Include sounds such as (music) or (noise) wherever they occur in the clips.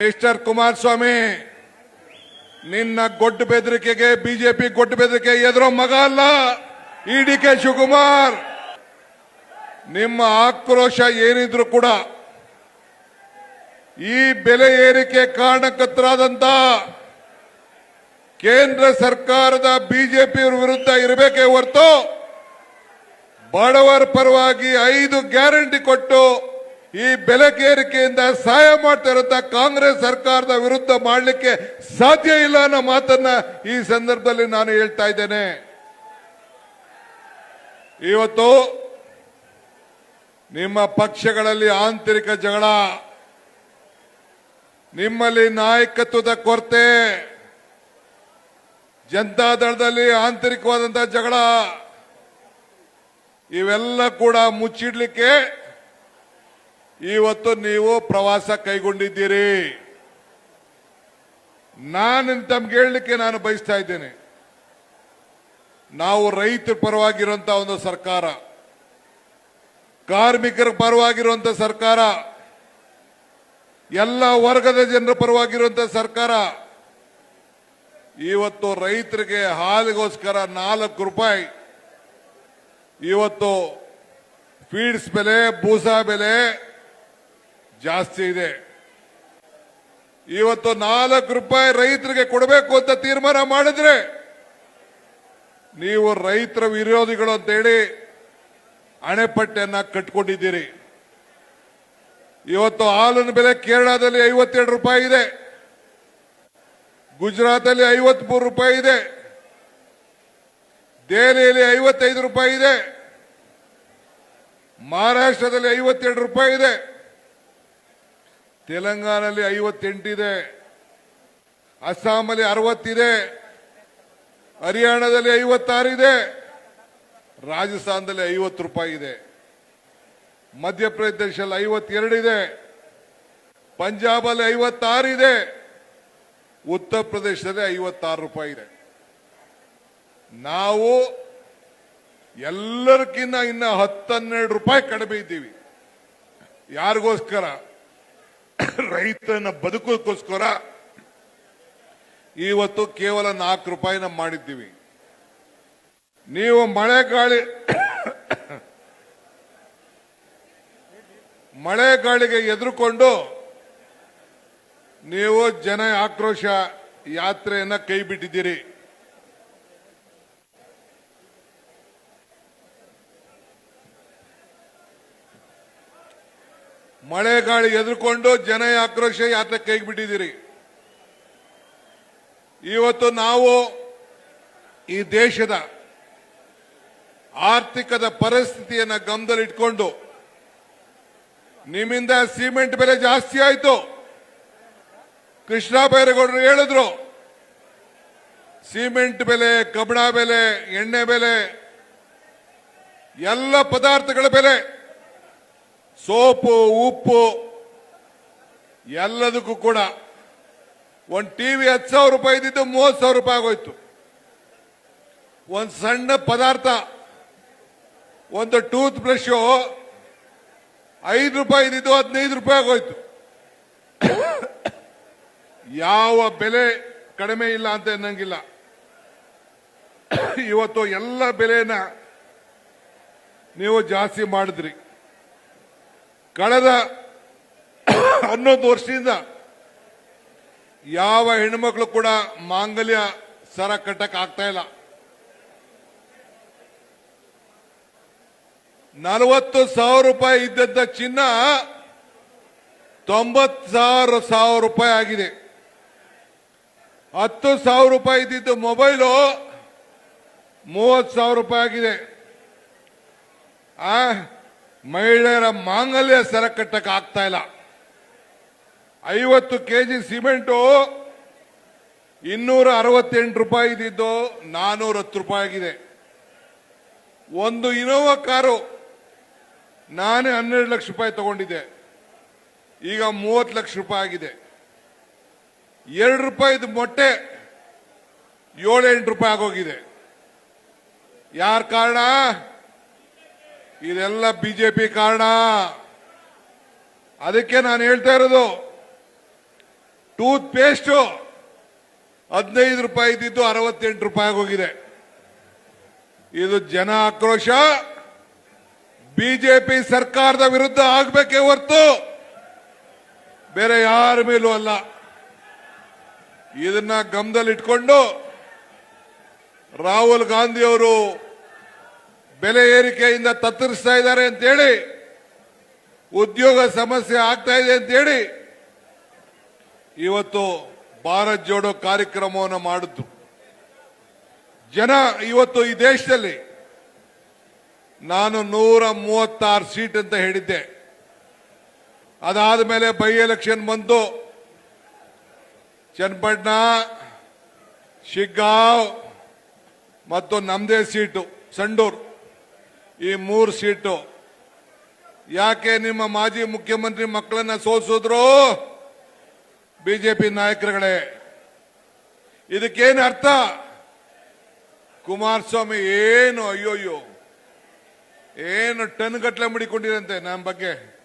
Mister Kumaraswamy ನಿನ್ನ ಗೊಡ್ಡು ಬೆದರಿಕೆಗೆ ಬಿಜೆಪಿ ಗೊಡ್ಡು ಬೆದರಿಕೆ ಎದುರೋ ಮಗ ಅಲ್ಲ ಇ ಡಿ ಕೆ ಶಿವಕುಮಾರ್. ನಿಮ್ಮ ಆಕ್ರೋಶ ಏನಿದ್ರು ಕೂಡ ಈ ಬೆಲೆ ಏರಿಕೆ ಕಾರಣಕರ್ತರಾದಂತ ಕೇಂದ್ರ ಸರ್ಕಾರದ ಬಿಜೆಪಿ ವಿರುದ್ಧ ಇರಬೇಕೇ ಹೊರತು ಬಡವರ ಪರವಾಗಿ ಐದು ಗ್ಯಾರಂಟಿ ಕೊಟ್ಟು ಈ ಬೆಲೆ ಏರಿಕೆಯಿಂದ ಸಹಾಯ ಮಾಡ್ತಾ ಇರುವಂತ ಕಾಂಗ್ರೆಸ್ ಸರ್ಕಾರದ ವಿರುದ್ಧ ಮಾಡಲಿಕ್ಕೆ ಸಾಧ್ಯ ಇಲ್ಲ ಅನ್ನೋ ಮಾತನ್ನ ಈ ಸಂದರ್ಭದಲ್ಲಿ ನಾನು ಹೇಳ್ತಾ ಇದ್ದೇನೆ. ಇವತ್ತು ನಿಮ್ಮ ಪಕ್ಷಗಳಲ್ಲಿ ಆಂತರಿಕ ಜಗಳ, ನಿಮ್ಮಲ್ಲಿ ನಾಯಕತ್ವದ ಕೊರತೆ, ಜನತಾದಳದಲ್ಲಿ ಆಂತರಿಕವಾದಂತಹ ಜಗಳ, ಇವೆಲ್ಲ ಕೂಡ ಮುಚ್ಚಿಡ್ಲಿಕ್ಕೆ ಇವತ್ತು ನೀವು ಪ್ರವಾಸ ಕೈಗೊಂಡಿದ್ದೀರಿ. ನಾನು ತಮ್ಗೆ ಹೇಳಲಿಕ್ಕೆ ನಾನು ಬಯಸ್ತಾ ಇದ್ದೇನೆ. ನಾವು ರೈತರ ಪರವಾಗಿರುವಂತ ಒಂದು ಸರ್ಕಾರ. ಕಾರ್ಮಿಕರ ಪರವಾಗಿರುವಂತ ಸರ್ಕಾರ. ಎಲ್ಲ ವರ್ಗದ ಜನರ ಪರವಾಗಿರುವಂತ ಸರ್ಕಾರ. ಇವತ್ತು ರೈತರಿಗೆ ಹಾಲಿಗೋಸ್ಕರ ನಾಲ್ಕು ರೂಪಾಯಿ. ಇವತ್ತು ಫೀಡ್ಸ್ ಬೆಲೆ ಬೂಸಾ ಬೆಲೆ ಜಾಸ್ತಿ ಇದೆ. ಇವತ್ತು ನಾಲ್ಕು ರೂಪಾಯಿ ರೈತರಿಗೆ ಕೊಡಬೇಕು ಅಂತ ತೀರ್ಮಾನ ಮಾಡಿದ್ರೆ ನೀವು ರೈತರ ವಿರೋಧಿಗಳು ಅಂತೇಳಿ ಅಣೆಪಟ್ಟೆಯನ್ನ ಕಟ್ಕೊಂಡಿದ್ದೀರಿ. ಇವತ್ತು ಹಾಲಿನ ಬೆಲೆ ಕೇರಳದಲ್ಲಿ ಐವತ್ತೆರಡು ರೂಪಾಯಿ ಇದೆ. ಗುಜರಾತಲ್ಲಿ ಐವತ್ಮೂರು ರೂಪಾಯಿ ಇದೆ. ದೆಹಲಿಯಲ್ಲಿ ಐವತ್ತೈದು ರೂಪಾಯಿ ಇದೆ. ಮಹಾರಾಷ್ಟ್ರದಲ್ಲಿ ಐವತ್ತೆರಡು ರೂಪಾಯಿ ಇದೆ. ತೆಲಂಗಾಣದಲ್ಲಿ ಐವತ್ತೆಂಟಿದೆ ಅಸ್ಸಾಮಲ್ಲಿ ಅರವತ್ತಿದೆ, ಹರಿಯಾಣದಲ್ಲಿ ಐವತ್ತಾರಿದೆ, ರಾಜಸ್ಥಾನದಲ್ಲಿ ಐವತ್ತು ರೂಪಾಯಿ ಇದೆ. ಮಧ್ಯಪ್ರದೇಶದಲ್ಲಿ ಐವತ್ತೆರಡು ಇದೆ ಪಂಜಾಬಲ್ಲಿ ಐವತ್ತಾರಿದೆ, ಉತ್ತರ ಪ್ರದೇಶದಲ್ಲಿ ಐವತ್ತಾರು ರೂಪಾಯಿ ಇದೆ. ನಾವು ಎಲ್ಲರಿಗಿನ್ನ ಇನ್ನ ಹತ್ತನ್ನೆರಡು ರೂಪಾಯಿ ಕಡಿಮೆ ಇದ್ದೀವಿ. ಯಾರಿಗೋಸ್ಕರ? (coughs) ರೈತನ ಬದುಕೋಸ್ಕರ ಇವತ್ತು ಕೇವಲ ನಾಲ್ಕು ರೂಪಾಯಿನ ಮಾಡಿದ್ದೀವಿ. ನೀವು ಮಳೆ ಗಾಳಿ (coughs) ಮಳೆ ಗಾಳಿಗೆ ಎದುರುಕೊಂಡು ನೀವು ಜನ ಆಕ್ರೋಶ ಯಾತ್ರೆಯನ್ನ ಕೈ ಬಿಟ್ಟಿದ್ದೀರಿ. ಮಳೆ ಗಾಳಿ ಎದುರುಕೊಂಡು ಜನ ಆಕ್ರೋಶ ಯಾತ್ರೆ ಕೈಗೆ ಬಿಟ್ಟಿದ್ದೀರಿ ಇವತ್ತು ನಾವು ಈ ದೇಶದ ಆರ್ಥಿಕದ ಪರಿಸ್ಥಿತಿಯನ್ನ ಗಮನದಲ್ಲಿಟ್ಕೊಂಡು ನಿಮ್ಮಿಂದ ಸಿಮೆಂಟ್ ಬೆಲೆ ಜಾಸ್ತಿ ಆಯಿತು. ಕೃಷ್ಣ ಬೈರೇಗೌಡರು ಹೇಳಿದ್ರು, ಸಿಮೆಂಟ್ ಬೆಲೆ, ಕಬ್ಬಣ ಬೆಲೆ, ಎಣ್ಣೆ ಬೆಲೆ, ಎಲ್ಲ ಪದಾರ್ಥಗಳ ಬೆಲೆ ಸೋಪು, ಉಪ್ಪು, ಎಲ್ಲದಕ್ಕೂ ಕೂಡ ಒಂದು ಟಿವಿ ಹತ್ತು ಸಾವಿರ ರೂಪಾಯಿ ಇದ್ದಿದ್ದು ಮೂವತ್ತು ಸಾವಿರ ರೂಪಾಯಿ ಆಗೋಯ್ತು. ಒಂದು ಸಣ್ಣ ಪದಾರ್ಥ, ಒಂದು ಟೂತ್ ಬ್ರಷ್ ಐದು ರೂಪಾಯಿ ಇದ್ದಿದ್ದು ಹದಿನೈದು ರೂಪಾಯಿ ಆಗೋಯ್ತು. ಯಾವ ಬೆಲೆ ಕಡಿಮೆ ಇಲ್ಲ ಅಂತ ಅನ್ನಂಗಿಲ್ಲ. ಇವತ್ತು ಎಲ್ಲ ಬೆಲೆನ ನೀವು ಜಾಸ್ತಿ ಮಾಡಿದ್ರಿ. ಕಳೆದ ಹನ್ನೊಂದು ವರ್ಷದಿಂದ ಯಾವ ಹೆಣ್ಮಕ್ಳು ಕೂಡ ಮಾಂಗಲ್ಯ ಸರ ಕಟ್ಟಕ್ ಆಗ್ತಾ ಇಲ್ಲ. ನಲವತ್ತು ಸಾವಿರ ರೂಪಾಯಿ ಇದ್ದದ್ದ ಚಿನ್ನ ತೊಂಬತ್ತು ಸಾವಿರ ಸಾವಿರ ರೂಪಾಯಿ ಆಗಿದೆ. ಹತ್ತು ಸಾವಿರ ರೂಪಾಯಿ ಇದ್ದಿದ್ದು ಮೊಬೈಲು ಮೂವತ್ತು ಸಾವಿರ ರೂಪಾಯಿ ಆಗಿದೆ. ಆ ಮಹಿಳೆಯರ ಮಾಂಗಲ್ಯ ಸರ ಕಟ್ಟಕ್ ಆಗ್ತಾ ಇಲ್ಲ. ಐವತ್ತು ಕೆಜಿ ಸಿಮೆಂಟು ಇನ್ನೂರ ಅರವತ್ತೆಂಟು ರೂಪಾಯಿ ಇದ್ದಿದ್ದು ನಾನೂರ ಹತ್ತು ರೂಪಾಯಿ ಆಗಿದೆ. ಒಂದು ಇನೋವಾ ಕಾರು ನಾನೇ ಹನ್ನೆರಡು ಲಕ್ಷ ರೂಪಾಯಿ ತಗೊಂಡಿದ್ದೆ. ಈಗ ಮೂವತ್ತು ಲಕ್ಷ ರೂಪಾಯಿ ಆಗಿದೆ. ಎರಡು ರೂಪಾಯಿದು ಮೊಟ್ಟೆ ಏಳೆಂಟು ರೂಪಾಯಿ ಆಗೋಗಿದೆ. ಯಾರ ಕಾರಣ? ಇದೆಲ್ಲ ಬಿಜೆಪಿ ಕಾರಣ. ಅದಕ್ಕೆ ನಾನು ಹೇಳ್ತಾ ಇರೋದು ಟೂತ್ ಪೇಸ್ಟ್ ಹದಿನೈದು ರೂಪಾಯಿ ಇದ್ದಿದ್ದು ಅರವತ್ತೆಂಟು ರೂಪಾಯಿ ಹೋಗಿದೆ. ಇದು ಜನ ಆಕ್ರೋಶ. ಬಿಜೆಪಿ ಸರ್ಕಾರದ ವಿರುದ್ಧ ಆಗ್ಬೇಕೇ ಹೊರತು ಬೇರೆ ಯಾರ ಮೇಲೂ ಅಲ್ಲ. ಇದನ್ನ ಗಮನದಲ್ಲಿಟ್ಕೊಂಡು ರಾಹುಲ್ ಗಾಂಧಿ ಅವರು ಬೆಲೆ ಏರಿಕೆಯಿಂದ ತತ್ತರಿಸ್ತಾ ಇದ್ದಾರೆ ಅಂತೇಳಿ, ಉದ್ಯೋಗ ಸಮಸ್ಯೆ ಆಗ್ತಾ ಇದೆ ಅಂತೇಳಿ, ಇವತ್ತು ಭಾರತ್ ಜೋಡೋ ಕಾರ್ಯಕ್ರಮವನ್ನು ಮಾಡಿದ್ದು ಜನ ಇವತ್ತು ಈ ದೇಶದಲ್ಲಿ, ನಾನು ನೂರ ಮೂವತ್ತಾರು ಸೀಟ್ ಅಂತ ಹೇಳಿದ್ದೆ. ಅದಾದ ಮೇಲೆ ಬೈ ಎಲೆಕ್ಷನ್ ಬಂತು ಚನ್ನಪಟ್ಟಣ, ಶಿಗ್ಗಾಂವ್, ಮತ್ತು ನಮ್ಮದೇ ಸೀಟು, ಸಂಡೂರು. ಈ ಮೂರು ಸೀಟು. ಯಾಕೆ ನಿಮ್ಮ ಮಾಜಿ ಮುಖ್ಯಮಂತ್ರಿ ಮಕ್ಕಳನ್ನ ಸೋಲಿಸಿದ್ರು? ಬಿಜೆಪಿ ನಾಯಕರುಗಳೇ. ಇದಕ್ಕೇನು ಅರ್ಥ? ಕುಮಾರಸ್ವಾಮಿ ಏನು ಅಯ್ಯೋಯ್ಯೋ. ಏನು ಟನ್ ಗಟ್ಟಲೆ ಮಡಿಕೊಂಡಿರಂತೆ ನಮ್ಮ ಬಗ್ಗೆ.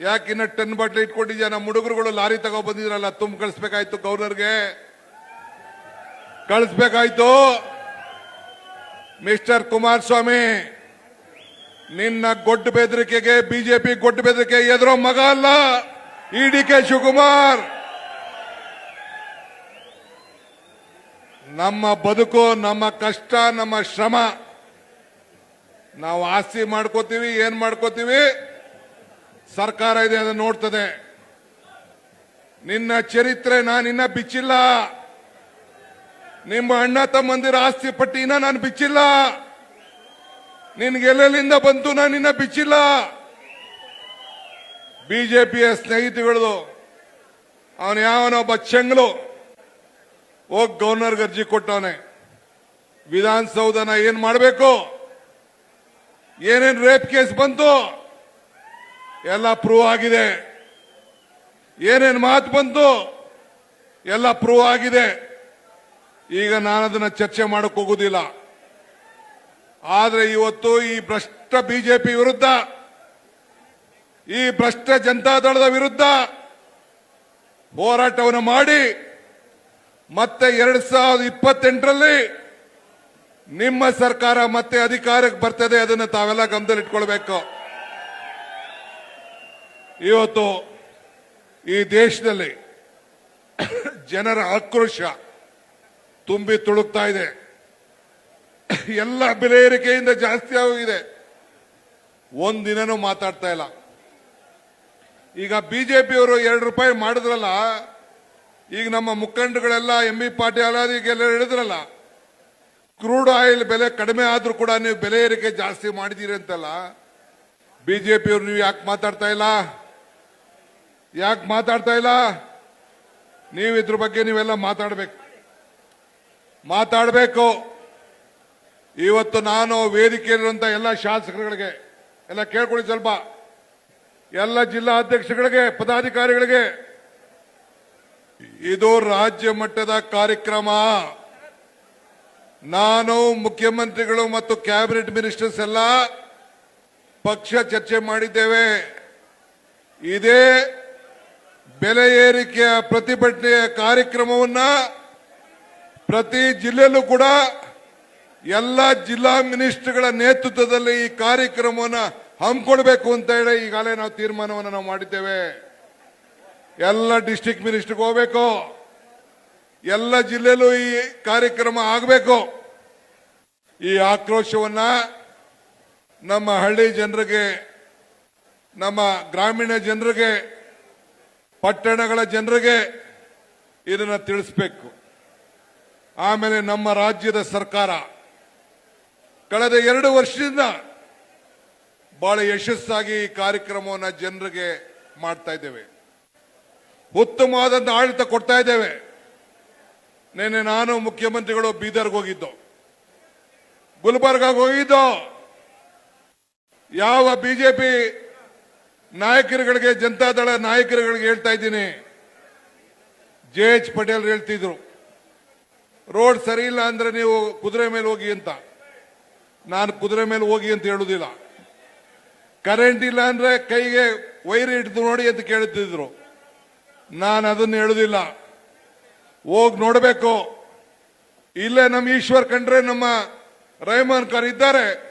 ಯಾಕಿನ್ನ ಟನ್ ಬಟ್ಲೆ ಇಟ್ಕೊಂಡಿದ್ಯಾ? ನಮ್ಮ ಹುಡುಗರುಗಳು ಲಾರಿ ತಗೋ ಬಂದಿದ್ರಲ್ಲ ತುಂಬ ಕಳಿಸ್ಬೇಕಾಯ್ತು ಗೌರ್ನರ್ಗೆ. ಕಳಿಸ್ಬೇಕಾಯ್ತು. ಮಿಸ್ಟರ್ ಕುಮಾರಸ್ವಾಮಿ. ನಿನ್ನ ಗೊಡ್ಡು ಬೆದರಿಕೆಗೆ ಬಿಜೆಪಿ ಗೊಡ್ಡು ಬೆದರಿಕೆ ಎದುರೋ ಮಗ ಅಲ್ಲ. ED D K Shivakumar. ನಮ್ಮ ಬದುಕು, ನಮ್ಮ ಕಷ್ಟ, ನಮ್ಮ ಶ್ರಮ. ನಾವು ಆಸ್ತಿ ಮಾಡ್ಕೋತೀವಿ, ಏನ್ ಮಾಡ್ಕೋತೀವಿ? ಸರ್ಕಾರ ಇದೆ ಅದನ್ನು ನೋಡ್ತದೆ. ನಿನ್ನ ಚರಿತ್ರೆ ನಾನಿನ್ನ ಬಿಚ್ಚಿಲ್ಲ. ನಿಮ್ಮ ಅಣ್ಣ ತಮ್ಮಂದಿರ ಆಸ್ತಿ ಪಟ್ಟಿನ ನಾನು ಬಿಚ್ಚಿಲ್ಲ. ನಿನ್ಗೆಲ್ಲಿಂದ ಬಂತು ನಾನು ನಿನ್ನ ಬಿಚ್ಚಿಲ್ಲ. ಬಿಜೆಪಿಯ ಸ್ನೇಹಿತಗಳದು ಅವನು ಯಾವನೊಬ್ಬ ಚೆಂಗ್ಲು, ಹೋಗ್ ಗವರ್ನರ್ಗೆ ಅರ್ಜಿ ಕೊಟ್ಟವನೆ. ವಿಧಾನಸೌಧನ ಏನ್ ಮಾಡಬೇಕು? ಏನೇನ್ ರೇಪ್ ಕೇಸ್ ಬಂತು? ಎಲ್ಲ ಪ್ರೂವ್ ಆಗಿದೆ. ಏನೇನ್ ಮಾತು ಬಂತು? ಎಲ್ಲ ಪ್ರೂವ್ ಆಗಿದೆ. ಈಗ ನಾನು ಅದನ್ನ ಚರ್ಚೆ ಮಾಡಕ್ ಹೋಗುದಿಲ್ಲ. ಆದ್ರೆ ಇವತ್ತು ಈ ಭ್ರಷ್ಟ ಬಿಜೆಪಿ ವಿರುದ್ಧ, ಈ ಭ್ರಷ್ಟ ಜನತಾದಳದ ವಿರುದ್ಧ ಹೋರಾಟವನ್ನು ಮಾಡಿ, ಮತ್ತೆ ಎರಡ್ ಸಾವಿರದ ಇಪ್ಪತ್ತೆಂಟರಲ್ಲಿ ನಿಮ್ಮ ಸರ್ಕಾರ ಮತ್ತೆ ಅಧಿಕಾರಕ್ಕೆ ಬರ್ತದೆ, ಅದನ್ನು ತಾವೆಲ್ಲ ಗಮನದಲ್ಲಿಟ್ಕೊಳ್ಬೇಕು. ಇವತ್ತು ಈ ದೇಶದಲ್ಲಿ ಜನರ ಆಕ್ರೋಶ ತುಂಬಿ ತುಳುಕ್ತಾ ಇದೆ. (coughs) ಎಲ್ಲ ಬೆಲೆ ಏರಿಕೆಯಿಂದ ಜಾಸ್ತಿ ಆಗಿದೆ ಒಂದಿನನೂ ಮಾತಾಡ್ತಾ ಇಲ್ಲ. ಈಗ ಬಿಜೆಪಿಯವರು ಎರಡು ರೂಪಾಯಿ ಮಾಡಿದ್ರಲ್ಲ, ಈಗ ನಮ್ಮ ಮುಖಂಡಗಳೆಲ್ಲ ಎಂ ಬಿ ಪಾಟೀಲ್ ಈಗೆಲ್ಲ ಹೇಳಿದ್ರಲ್ಲ, ಕ್ರೂಡ್ ಆಯಿಲ್ ಬೆಲೆ ಕಡಿಮೆ ಆದ್ರೂ ಕೂಡ ನೀವು ಬೆಲೆ ಏರಿಕೆ ಜಾಸ್ತಿ ಮಾಡಿದ್ದೀರಿ ಅಂತಲ್ಲ, ಬಿಜೆಪಿಯವರು ನೀವು ಯಾಕೆ ಮಾತಾಡ್ತಾ ಇಲ್ಲ? ಯಾಕೆ ಮಾತಾಡ್ತಾ ಇಲ್ಲ? ನೀವು ಇದ್ರ ಬಗ್ಗೆ ನೀವೆಲ್ಲ ಮಾತಾಡಬೇಕು. ಮಾತಾಡಬೇಕು. ಇವತ್ತು ನಾನು ವೇದಿಕೆಯಲ್ಲಿರುವಂತ ಎಲ್ಲ ಶಾಸಕರುಗಳಿಗೆ, ಎಲ್ಲ ಕೇಳ್ಕೊಳ್ಳಿ ಸ್ವಲ್ಪ. ಎಲ್ಲ ಜಿಲ್ಲಾ ಅಧ್ಯಕ್ಷಗಳಿಗೆ, ಪದಾಧಿಕಾರಿಗಳಿಗೆ. ಇದು ರಾಜ್ಯ ಮಟ್ಟದ ಕಾರ್ಯಕ್ರಮ. ನಾನು ಮುಖ್ಯಮಂತ್ರಿಗಳು ಮತ್ತು ಕ್ಯಾಬಿನೆಟ್ ಮಿನಿಸ್ಟರ್ಸ್ ಎಲ್ಲ ಪಕ್ಷ ಚರ್ಚೆ ಮಾಡಿದ್ದೇವೆ. ಇದೇ ಬೆಲೆ ಏರಿಕೆಯ ಪ್ರತಿಭಟನೆಯ ಕಾರ್ಯಕ್ರಮವನ್ನ ಪ್ರತಿ ಜಿಲ್ಲೆಯಲ್ಲೂ ಕೂಡ ಎಲ್ಲ ಜಿಲ್ಲಾ ಮಿನಿಸ್ಟರ್ಗಳ ನೇತೃತ್ವದಲ್ಲಿ ಈ ಕಾರ್ಯಕ್ರಮವನ್ನು ಹಮ್ಮಿಕೊಳ್ಬೇಕು ಅಂತ ಹೇಳಿ ಈಗಾಗಲೇ ನಾವು ತೀರ್ಮಾನವನ್ನು ನಾವು ಮಾಡಿದ್ದೇವೆ. ಎಲ್ಲ ಡಿಸ್ಟಿಕ್ ಮಿನಿಸ್ಟರ್ಗೆ ಹೋಗ್ಬೇಕು. ಎಲ್ಲ ಜಿಲ್ಲೆಯಲ್ಲೂ ಈ ಕಾರ್ಯಕ್ರಮ ಆಗಬೇಕು. ಈ ಆಕ್ರೋಶವನ್ನ ನಮ್ಮ ಹಳ್ಳಿ ಜನರಿಗೆ, ನಮ್ಮ ಗ್ರಾಮೀಣ ಜನರಿಗೆ, ಪಟ್ಟಣಗಳ ಜನರಿಗೆ ಇದನ್ನು ತಿಳಿಸ್ಬೇಕು. ಆಮೇಲೆ ನಮ್ಮ ರಾಜ್ಯದ ಸರ್ಕಾರ ಕಳೆದ ಎರಡು ವರ್ಷದಿಂದ ಬಹಳ ಯಶಸ್ಸಾಗಿ ಈ ಕಾರ್ಯಕ್ರಮವನ್ನು ಜನರಿಗೆ ಮಾಡ್ತಾ ಇದ್ದೇವೆ. ಉತ್ತಮವಾದಂಥ ಆಡಳಿತ ಕೊಡ್ತಾ ಇದ್ದೇವೆ. ನಿನ್ನೆ ನಾನು ಮುಖ್ಯಮಂತ್ರಿಗಳು ಬೀದರ್ಗೆ ಹೋಗಿದ್ದೋ, ಗುಲ್ಬರ್ಗಾಗ ಹೋಗಿದ್ದೋ, ಯಾವ ಬಿಜೆಪಿ ನಾಯಕರುಗಳಿಗೆ ಜನತಾದಳ ನಾಯಕರುಗಳಿಗೆ ಹೇಳ್ತಾ ಇದ್ದೀನಿ. ಜೆ ಎಚ್ ಪಟೇಲ್ ಹೇಳ್ತಿದ್ರು, ರೋಡ್ ಸರಿ ಇಲ್ಲ ಅಂದ್ರೆ ನೀವು ಕುದುರೆ ಮೇಲೆ ಹೋಗಿ ಅಂತ. ನಾನು ಕುದುರೆ ಮೇಲೆ ಹೋಗಿ ಅಂತ ಹೇಳುದಿಲ್ಲ. ಕರೆಂಟ್ ಇಲ್ಲ ಅಂದ್ರೆ ಕೈಗೆ ವೈರ್ ಹಿಡಿದು ನೋಡಿ ಅಂತ ಕೇಳುತ್ತಿದ್ರು ನಾನು ಅದನ್ನ ಹೇಳುದಿಲ್ಲ. ಹೋಗಿ ನೋಡಬೇಕು. ಇಲ್ಲೇ ನಮ್ಮ ಈಶ್ವರ್ ಕಂಡ್ರೆ ನಮ್ಮ ರಹಮಾನ್ ಖಾನ್ ಇದ್ದಾರೆ.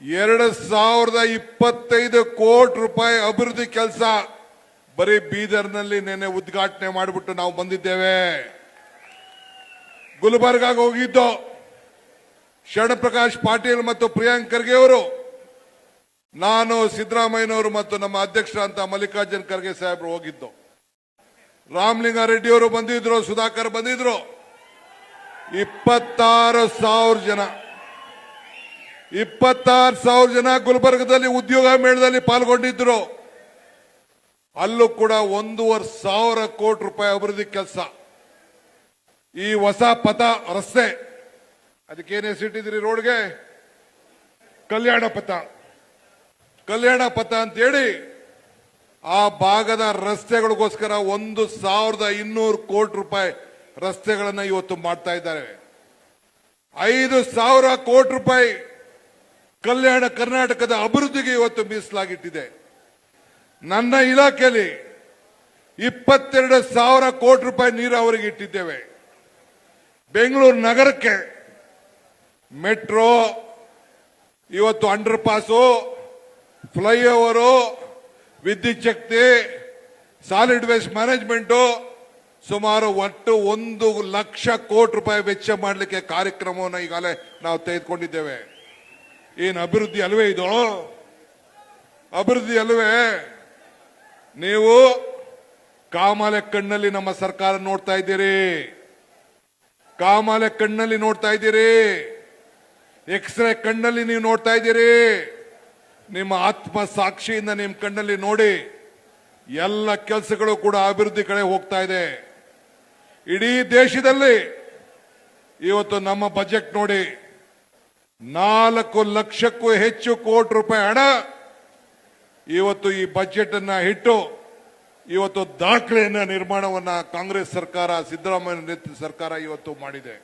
ಎರಡು ಸಾವಿರದ ಇಪ್ಪತ್ತೈದು ಕೋಟಿ ರೂಪಾಯಿ ಅಭಿವೃದ್ಧಿ ಕೆಲಸ ಬರೀ ಬೀದರ್ನಲ್ಲಿ ನಿನ್ನೆ ಉದ್ಘಾಟನೆ ಮಾಡಿಬಿಟ್ಟು ನಾವು ಬಂದಿದ್ದೇವೆ. ಗುಲ್ಬರ್ಗಾಗ ಹೋಗಿದ್ದು. ಶರಣಪ್ರಕಾಶ್ ಪಾಟೀಲ್ ಮತ್ತು ಪ್ರಿಯಾಂಕ್ ಖರ್ಗೆ ಅವರು, ನಾನು ಸಿದ್ದರಾಮಯ್ಯನವರು ಮತ್ತು ನಮ್ಮ ಅಧ್ಯಕ್ಷರಂತ ಮಲ್ಲಿಕಾರ್ಜುನ್ ಖರ್ಗೆ ಸಾಹೇಬರು ಹೋಗಿದ್ದು. ರಾಮಲಿಂಗಾರೆಡ್ಡಿಯವರು ಬಂದಿದ್ರು, ಸುಧಾಕರ್ ಬಂದಿದ್ರು. ಇಪ್ಪತ್ತಾರು ಸಾವಿರ ಜನ, ಇಪ್ಪತ್ತಾರು ಸಾವಿರ ಜನ ಗುಲ್ಬರ್ಗದಲ್ಲಿ ಉದ್ಯೋಗ ಮೇಳದಲ್ಲಿ ಪಾಲ್ಗೊಂಡಿದ್ರು. ಅಲ್ಲೂ ಕೂಡ ಒಂದೂವರೆ ಸಾವಿರ ಕೋಟಿ ರೂಪಾಯಿ ಅಭಿವೃದ್ಧಿ ಕೆಲಸ. ಈ ಹೊಸ ಪಥ ರಸ್ತೆ ಅದಕ್ಕೇನು ಸಿಟ್ಟಿದ್ರಿ ರೋಡ್ಗೆ? ಕಲ್ಯಾಣ ಪಥ. ಕಲ್ಯಾಣ ಪಥ ಅಂತೇಳಿ ಆ ಭಾಗದ ರಸ್ತೆಗಳಿಗೋಸ್ಕರ ಒಂದು ಸಾವಿರದ ಇನ್ನೂರು ಕೋಟಿ ರೂಪಾಯಿ ರಸ್ತೆಗಳನ್ನ ಇವತ್ತು ಮಾಡ್ತಾ ಇದ್ದಾರೆ. ಐದು ಸಾವಿರ ಕೋಟಿ ರೂಪಾಯಿ ಕಲ್ಯಾಣ ಕರ್ನಾಟಕದ ಅಭಿವೃದ್ಧಿಗೆ ಇವತ್ತು ಮೀಸಲಾಗಿಟ್ಟಿದೆ. ನನ್ನ ಇಲಾಖೆಯಲ್ಲಿ ಇಪ್ಪತ್ತೆರಡು ಸಾವಿರ ಕೋಟಿ ರೂಪಾಯಿ ನೀರಾವರಿಗೆ ಇಟ್ಟಿದ್ದೇವೆ. ಬೆಂಗಳೂರು ನಗರಕ್ಕೆ ಮೆಟ್ರೋ, ಇವತ್ತು ಅಂಡರ್ ಪಾಸು, ಫ್ಲೈಓವರು, ವಿದ್ಯುತ್ ಶಕ್ತಿ, ಸಾಲಿಡ್ ವೇಸ್ಟ್ ಮ್ಯಾನೇಜ್ಮೆಂಟು, ಸುಮಾರು ಒಟ್ಟು ಒಂದು ಲಕ್ಷ ಕೋಟಿ ರೂಪಾಯಿ ವೆಚ್ಚ ಮಾಡಲಿಕ್ಕೆ ಕಾರ್ಯಕ್ರಮವನ್ನು ಈಗಾಗಲೇ ನಾವು ತೆಗೆದುಕೊಂಡಿದ್ದೇವೆ. ಏನು ಅಭಿವೃದ್ಧಿ ಅಲ್ವೇ ಇದು? ಅಭಿವೃದ್ಧಿ ಅಲ್ವೇ? ನೀವು ಕಾಮಾಲೆ ಕಣ್ಣಲ್ಲಿ ನಮ್ಮ ಸರ್ಕಾರ ನೋಡ್ತಾ ಇದ್ದೀರಿ. ಕಾಮಾಲೆ ಕಣ್ಣಲ್ಲಿ ನೋಡ್ತಾ ಇದ್ದೀರಿ. ಎಕ್ಸ್ರೇ ಕಣ್ಣಲ್ಲಿ ನೀವು ನೋಡ್ತಾ ಇದ್ದೀರಿ. ನಿಮ್ಮ ಆತ್ಮ ಸಾಕ್ಷಿಯಿಂದ ನಿಮ್ಮ ಕಣ್ಣಲ್ಲಿ ನೋಡಿ ಎಲ್ಲ ಕೆಲಸಗಳು ಕೂಡ ಅಭಿವೃದ್ಧಿ ಕಡೆ ಹೋಗ್ತಾ ಇದೆ. ಇಡೀ ದೇಶದಲ್ಲಿ ಇವತ್ತು ನಮ್ಮ ಬಜೆಟ್ ನೋಡಿ ನಾಲ್ಕು ಲಕ್ಷಕ್ಕೂ ಹೆಚ್ಚು ಕೋಟಿ ರೂಪಾಯಿ ಹಣ ಇವತ್ತು ಈ ಬಜೆಟ್ ಅನ್ನ ಇಟ್ಟು ಇವತ್ತು ದಾಖಲೆಯನ್ನ ನಿರ್ಮಾಣವನ್ನ ಕಾಂಗ್ರೆಸ್ ಸರ್ಕಾರ, ಸಿದ್ದರಾಮಯ್ಯ ಸರ್ಕಾರ ಇವತ್ತು ಮಾಡಿದೆ.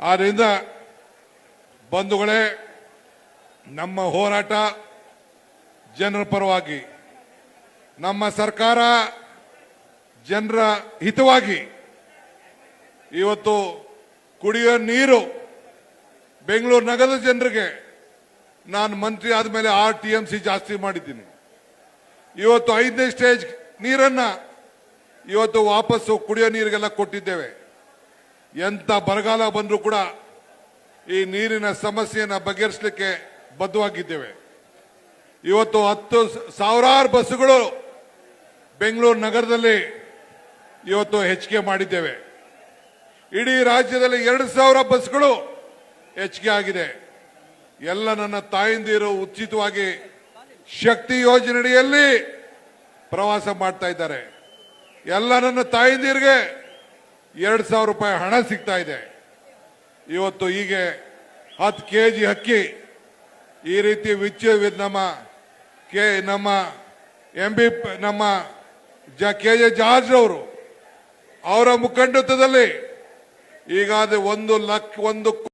ಆದ್ರಿಂದ ಬಂಧುಗಳೇ, ನಮ್ಮ ಹೋರಾಟ ಜನರ ಪರವಾಗಿ, ನಮ್ಮ ಸರ್ಕಾರ ಜನರ ಹಿತವಾಗಿ ಇವತ್ತು ಕುಡಿಯೋ ನೀರು ಬೆಂಗಳೂರು ನಗರದ ಜನರಿಗೆ ನಾನು ಮಂತ್ರಿ ಆದಮೇಲೆ ಆರ್ ಟಿ ಎಂ ಸಿ ಜಾಸ್ತಿ ಮಾಡಿದ್ದೀನಿ. ಇವತ್ತು ಐದನೇ ಸ್ಟೇಜ್ ನೀರನ್ನ ಇವತ್ತು ವಾಪಸ್ಸು ಕುಡಿಯೋ ನೀರಿಗೆಲ್ಲ ಕೊಟ್ಟಿದ್ದೇವೆ. ಎಂಥ ಬರಗಾಲ ಬಂದರೂ ಕೂಡ ಈ ನೀರಿನ ಸಮಸ್ಯೆಯನ್ನು ಬಗೆಹರಿಸಲಿಕ್ಕೆ ಬದ್ಧವಾಗಿದ್ದೇವೆ. ಇವತ್ತು ಹತ್ತು ಸಾವಿರಾರು ಬಸ್ಸುಗಳು ಬೆಂಗಳೂರು ನಗರದಲ್ಲಿ ಇವತ್ತು ಹೆಚ್ಚಿಗೆ ಮಾಡಿದ್ದೇವೆ. ಇಡೀ ರಾಜ್ಯದಲ್ಲಿ ಎರಡು ಸಾವಿರ ಬಸ್ಗಳು ಹೆಚ್ಚಿಗೆ ಆಗಿದೆ. ಎಲ್ಲ ನನ್ನ ತಾಯಂದಿರು ಉಚಿತವಾಗಿ ಶಕ್ತಿ ಯೋಜನೆಯಡಿಯಲ್ಲಿ ಪ್ರವಾಸ ಮಾಡ್ತಾ ಇದ್ದಾರೆ. ಎಲ್ಲ ನನ್ನ ತಾಯಂದಿರಿಗೆ ಎರಡು ಸಾವಿರ ರೂಪಾಯಿ ಹಣ ಸಿಗ್ತಾ ಇದೆ. ಇವತ್ತು ಹೀಗೆ ಹತ್ತು ಕೆ ಜಿ ಅಕ್ಕಿ ಈ ರೀತಿ ವಿಚ್ಚ ನಮ್ಮ ಕೆ, ನಮ್ಮ ಎಂ ಬಿ, ನಮ್ಮ ಜ, ಕೆ ಜೆ ಜಾರ್ಜ್ ಅವರು ಅವರ ಮುಖಂಡತ್ವದಲ್ಲಿ ಈಗಾದ ಒಂದು ಲಕ್ಷ ಒಂದು